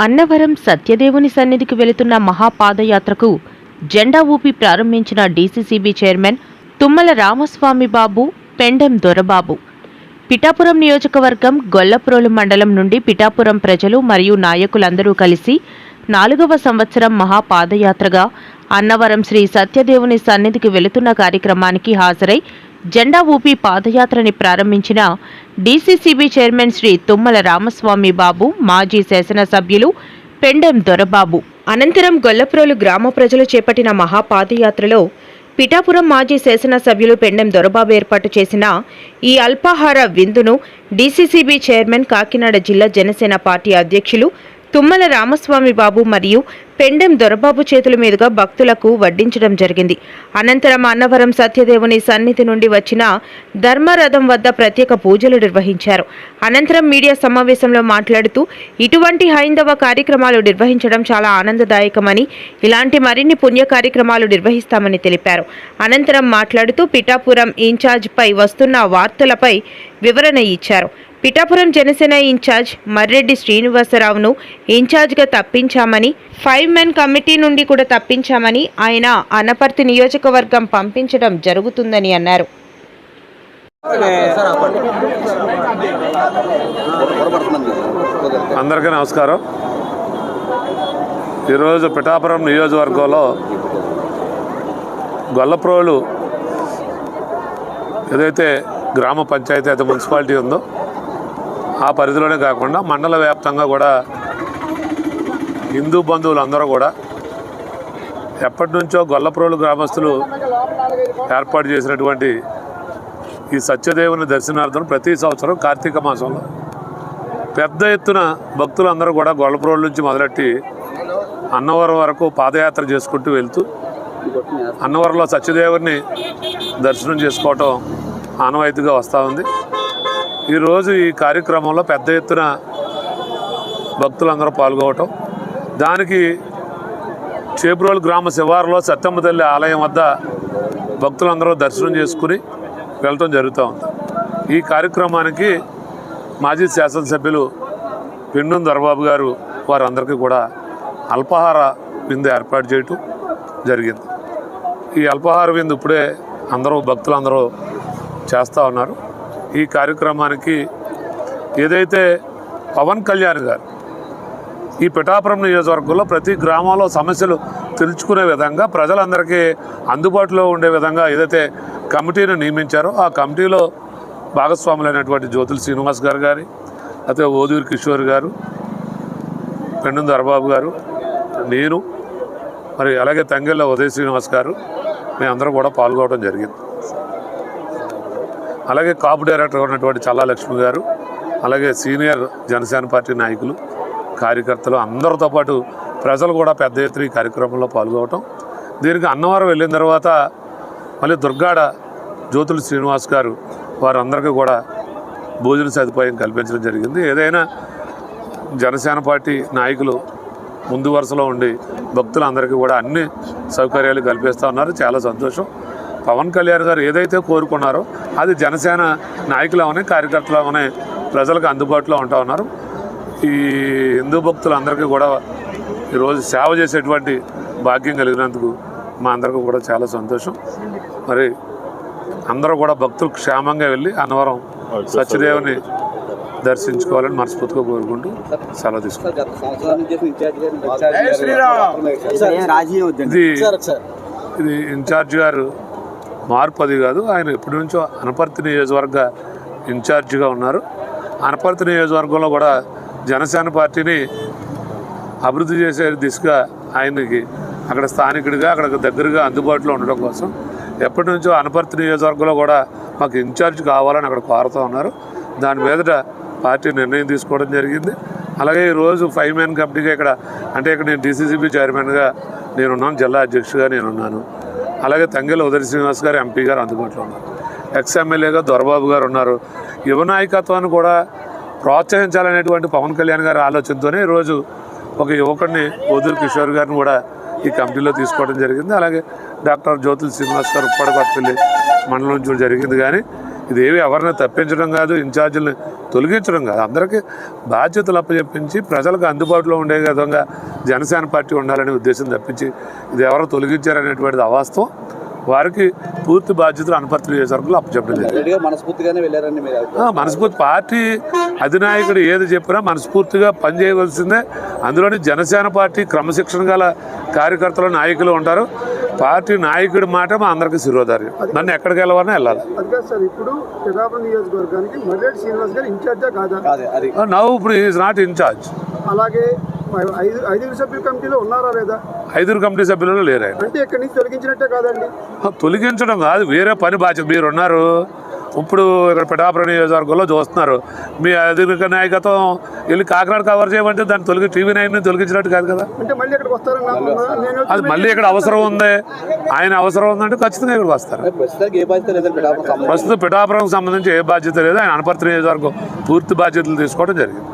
అన్నవరం సత్యదేవుని సన్నిధికి వెళుతున్న మహాపాదయాత్రకు జెండా ఊపి ప్రారంభించిన డీసీసీబీ చైర్మన్ తుమ్మల రామస్వామి బాబు పెండెం దొరబాబు. పిఠాపురం నియోజకవర్గం గొల్లప్రోలు మండలం నుండి పిఠాపురం ప్రజలు మరియు నాయకులందరూ కలిసి నాలుగవ సంవత్సరం మహాపాదయాత్రగా అన్నవరం శ్రీ సత్యదేవుని సన్నిధికి వెళుతున్న కార్యక్రమానికి హాజరై జెండా ఊపి పాదయాత్రని ప్రారంభించిన డీసీసీబీ చైర్మన్ శ్రీ తుమ్మల రామస్వామి బాబు మాజీ శాసనసభ్యులు పెండెం దొరబాబు. అనంతరం గొల్లప్రోలు గ్రామ ప్రజలు చేపట్టిన మహాపాదయాత్రలో పిఠాపురం మాజీ శాసనసభ్యులు పెండెం దొరబాబు ఏర్పాటు చేసిన ఈ అల్పాహార విందును డీసీసీబీ చైర్మన్ కాకినాడ జిల్లా జనసేన పార్టీ అధ్యక్షులు తుమ్మల రామస్వామి బాబు మరియు పెండెం దొరబాబు చేతుల మీదుగా భక్తులకు వడ్డించడం జరిగింది. అనంతరం అన్నవరం సత్యదేవుని సన్నిధి నుండి వచ్చిన ధర్మరథం వద్ద ప్రత్యేక పూజలు నిర్వహించారు. అనంతరం మీడియా సమావేశంలో మాట్లాడుతూ ఇటువంటి హైందవ కార్యక్రమాలు నిర్వహించడం చాలా ఆనందదాయకమని ఇలాంటి మరిన్ని పుణ్య కార్యక్రమాలు నిర్వహిస్తామని తెలిపారు. అనంతరం మాట్లాడుతూ పిఠాపురం ఇన్ఛార్జ్పై వస్తున్న వార్తలపై వివరణ ఇచ్చారు. పిఠాపురం జనసేన ఇన్ఛార్జ్ మర్రెడ్డి శ్రీనివాసరావును ఇన్ఛార్జ్గా తప్పించామని ఫైవ్ మెన్ కమిటీ నుండి కూడా తప్పించామని ఆయన అనపర్తి నియోజకవర్గం పంపించడం జరుగుతుందని అన్నారు. అందరికీ నమస్కారం. ఈరోజు పిఠాపురం నియోజకవర్గంలో గొల్లప్రోలు ఏదైతే గ్రామ పంచాయతీ అయితే మున్సిపాలిటీ ఉందో ఆ పరిధిలోనే కాకుండా మండల వ్యాప్తంగా కూడా హిందూ బంధువులు అందరూ కూడా ఎప్పటి నుంచో గొల్లప్రోలు గ్రామస్తులు ఏర్పాటు చేసినటువంటి ఈ సత్యదేవుని దర్శనార్థం ప్రతి సంవత్సరం కార్తీక మాసంలో పెద్ద ఎత్తున భక్తులందరూ కూడా గొల్లప్రోలు నుంచి మొదలెట్టి అన్నవరం వరకు పాదయాత్ర చేసుకుంటూ వెళ్తూ అన్నవరంలో సత్యదేవుని దర్శనం చేసుకోవటం ఆనవాయితీగా వస్తూ ఉంది. ఈరోజు ఈ కార్యక్రమంలో పెద్ద ఎత్తున భక్తులందరూ పాల్గొవటం. దానికి చేబ్రోలు గ్రామ శివారులో సత్యమ్మ తల్లి ఆలయం వద్ద భక్తులందరూ దర్శనం చేసుకుని వెళ్ళటం జరుగుతూ ఉంది. ఈ కార్యక్రమానికి మాజీ శాసనసభ్యులు పెండుం దొరబాబు గారు వారందరికీ కూడా అల్పాహార విందు ఏర్పాటు చేయటం జరిగింది. ఈ అల్పాహార విందు ఇప్పుడే అందరూ భక్తులందరూ చేస్తూ ఉన్నారు. ఈ కార్యక్రమానికి ఏదైతే పవన్ కళ్యాణ్ గారు ఈ పిఠాపురం నియోజకవర్గంలో ప్రతి గ్రామంలో సమస్యలు తెలుసుకునే విధంగా ప్రజలందరికీ అందుబాటులో ఉండే విధంగా ఏదైతే కమిటీని నియమించారో ఆ కమిటీలో భాగస్వాములైనటువంటి జ్యోతుల శ్రీనివాస్ గారు గారి అయితే ఓదూరి కిషోర్ గారు పెండు దర్బాబు గారు నేను మరి అలాగే తంగెళ్ళ ఉదయ శ్రీనివాస్ గారు మేమందరం కూడా పాల్గొనడం జరిగింది. అలాగే కాపు డైరెక్టర్ ఉన్నటువంటి చల్లా లక్ష్మి గారు అలాగే సీనియర్ జనసేన పార్టీ నాయకులు కార్యకర్తలు అందరితో పాటు ప్రజలు కూడా పెద్ద ఎత్తున ఈ కార్యక్రమంలో పాల్గొనటం దీనికి అన్నవరం వెళ్ళిన తర్వాత మళ్ళీ దుర్గాడ జ్యోతులు శ్రీనివాస్ గారు వారందరికీ కూడా భోజన సదుపాయం కల్పించడం జరిగింది. ఏదైనా జనసేన పార్టీ నాయకులు ముందు వరుసలో ఉండి భక్తులందరికీ కూడా అన్ని సౌకర్యాలు కల్పిస్తూ ఉన్నారు. చాలా సంతోషం. పవన్ కళ్యాణ్ గారు ఏదైతే కోరుకున్నారో అది జనసేన నాయకులవనే కార్యకర్తలవనే ప్రజలకు అందుబాటులో ఉంటా ఉన్నారు. ఈ హిందూ భక్తులందరికీ కూడా ఈరోజు సేవ చేసేటువంటి భాగ్యం కలిగినందుకు మా అందరికీ కూడా చాలా సంతోషం. మరి అందరూ కూడా భక్తులు క్షేమంగా వెళ్ళి అన్నవరం సత్యదేవుని దర్శించుకోవాలని మనస్ఫూర్తిగా కోరుకుంటూ సెలవు తీసుకుంటాం. ఇది ఇది ఇన్ఛార్జ్ గారు మార్పు అది కాదు. ఆయన ఎప్పటి నుంచో అనపర్తి నియోజకవర్గ ఇన్ఛార్జిగా ఉన్నారు. అనపర్తి నియోజకవర్గంలో కూడా జనసేన పార్టీని అభివృద్ధి చేసే దిశగా ఆయనకి అక్కడ స్థానికుడిగా అక్కడ దగ్గరగా అందుబాటులో ఉండడం కోసం ఎప్పటి నుంచో అనపర్తి నియోజకవర్గంలో కూడా మాకు ఇన్ఛార్జ్ కావాలని అక్కడ కోరుతూ ఉన్నారు. దాని మీదట పార్టీ నిర్ణయం తీసుకోవడం జరిగింది. అలాగే ఈరోజు ఫైవ్ మ్యాన్ కమిటీగా ఇక్కడ అంటే ఇక్కడ నేను డీసీసీబీ చైర్మన్గా నేనున్నాను జిల్లా అధ్యక్షుడిగా నేనున్నాను. అలాగే తంగెల ఉదయ శ్రీనివాస్ గారు ఎంపీ గారు అందుబాటులో ఉన్నారు. ఎక్స్ ఎమ్మెల్యేగా దొరబాబు గారు ఉన్నారు. యువ నాయకత్వాన్ని కూడా ప్రోత్సహించాలనేటువంటి పవన్ కళ్యాణ్ గారి ఆలోచనతోనే ఈరోజు ఒక యువకుడిని ఓదూరు కిషోర్ గారిని కూడా ఈ కమిటీలో తీసుకోవడం జరిగింది. అలాగే డాక్టర్ జ్యోతుల శ్రీనివాస్ గారు ఉప్పడపల్లి మండలం నుంచి జరిగింది. కానీ ఇదేవి ఎవరిని తప్పించడం కాదు ఇన్ఛార్జీలను తొలగించడం కాదు. అందరికీ బాధ్యతలు అప్పచెప్పించి ప్రజలకు అందుబాటులో ఉండే విధంగా జనసేన పార్టీ ఉండాలనే ఉద్దేశం తప్పించి ఇది ఎవరు తొలగించారనేటువంటిది అవాస్తవం. వారికి పూర్తి బాధ్యతలు అనపర్తి నియోజకవర్గంలో అప్పచెప్పడం జరిగింది రెడ్డిగా మనస్ఫూర్తిగానే ఆ, మనస్ఫూర్తి పార్టీ అధినాయకుడు ఏది చెప్పినా మనస్ఫూర్తిగా పనిచేయవలసిందే అందులోని జనసేన పార్టీ క్రమశిక్షణ గల కార్యకర్తలు నాయకులు ఉంటారు. పార్టీ నాయకుడి మాట మా అందరికీ శిరోధార్యం. నన్ను ఎక్కడికి వెళ్ళవన్నా వెళ్ళాలి. నవ్వు ఇప్పుడు ఈజ్ నాట్ ఇన్ఛార్జ్ అలాగే ఐదుగురు సభ్యుల కమిటీలో ఉన్నారా లేదా? ఐదుగురు కమిటీ సభ్యులలో లేరు ఆయన. అంటే ఇక్కడి నుంచి తొలగించినట్టే కాదండి? ఆ, తొలగించడం కాదు వేరే పని బాధ్యత మీరు ఉన్నారు ఇప్పుడు ఇక్కడ పిఠాపురం నియోజకవర్గంలో చూస్తున్నారు. మీ అధిక నాయకత్వం వెళ్ళి కాకినాడ కవర్ చేయమంటే దాన్ని తొలగి టీవీ నైన్ తొలగించినట్టు కాదు కదా? అంటే మళ్ళీ ఇక్కడికి వస్తారన్నా నేను అది మళ్ళీ ఇక్కడ అవసరం ఉంది? ఆయన అవసరం ఉందంటే ఖచ్చితంగా ఇక్కడికి వస్తారు. ప్రస్తుతం పిఠాపురం సంబంధించి ఏ బాధ్యత లేదు. ఆయన అనపర్తి నియోజకవర్గం పూర్తి బాధ్యతలు తీసుకోవడం జరిగింది.